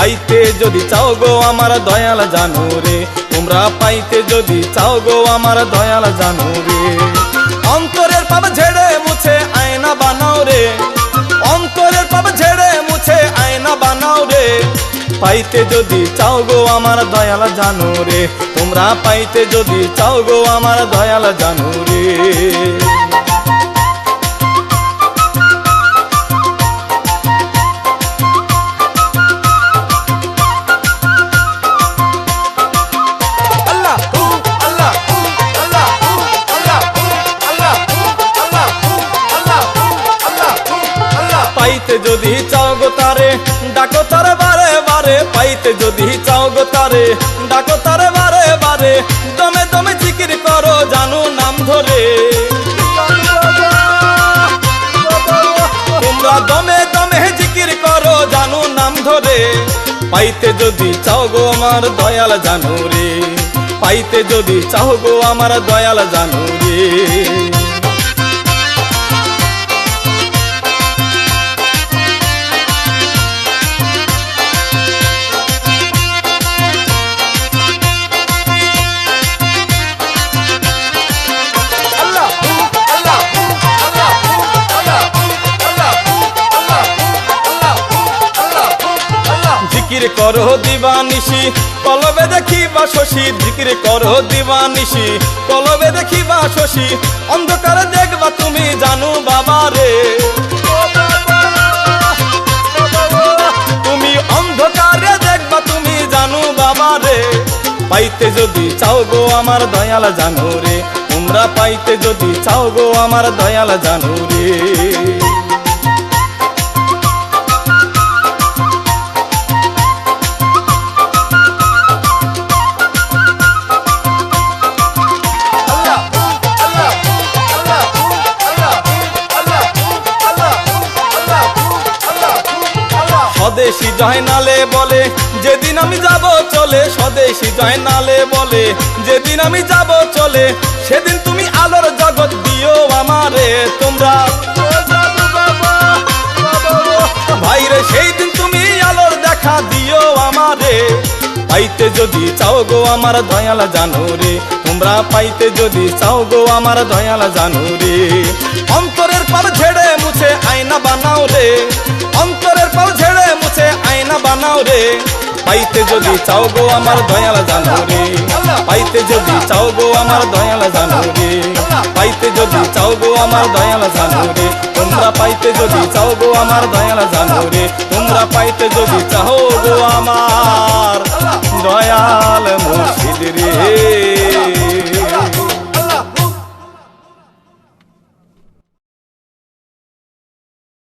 পাইতে যদি চাও গো আমার দয়াল জানো রে তোমরা পাইতে যদি চাও গো আমার দয়াল জানো রে অন্তরের পাপ ঝেড়ে মুছে আয়না বানাও রে, অন্তরের পাপ ঝেড়ে মুছে আয়না বানাও রে। পাইতে যদি চাও গো আমার দয়াল জানো রে তোমরা পাইতে যদি চাও গো আমার দয়াল জানো রে তারে। ডাকো তারে বারে বারে, পাইতে যদি চাও গো তারে। ডাকো তারে বারে বারে, দমে দমে জিকির করো, জানু নাম ধরে। তোমরা দমে দমে জিকির করো, জানু নাম ধরে। পাইতে যদি চাও গো আমার দয়াল জানু রে। পাইতে যদি চাও গো আমার দয়াল জানু রে। জিকির করো দিবানিশি, কলবে দেখিবা শশী, জিকির করো দিবানিশি, কলবে দেখিবা শশী, অন্ধকারে দেখবা তুমি জানু বাবা রে। তুমি অন্ধকারে দেখবা তুমি জানু বাবা রে। পাইতে যদি চাও গো আমার দয়াল জানো রে, তোমরা পাইতে যদি চাও গো আমার দয়াল জানো রে। স্বদেশি জয়নালে বলে, যেদিন আমি যাব চলে স্বদেশি জয়নালে বলে, যেদিন আমি যাব চলে, সেদিন তুমি আলোর জগৎ দিও আমারে তোমরা। ভাইরে সেই দিন তুমি আলোর দেখা দিও আমারে। পাইতে যদি চাও গো আমার দয়ালা জানো রে তোমরা পাইতে যদি চাও গো আমার দয়ালা জানো রে অন্তরের পাল ঝেড়ে মুছে আয়না বানাও রে। পাইতে যদি চাও গো আমার দয়াল জানো রে পাইতে যদি চাও গো আমার দয়াল জানো রে পাইতে যদি চাও গো আমার দয়াল জানো রে তোমরা পাইতে যদি চাও গো আমার দয়াল জানো রে তোমরা পাইতে যদি চাও গো আমার দয়াল মুর্শিদ রে।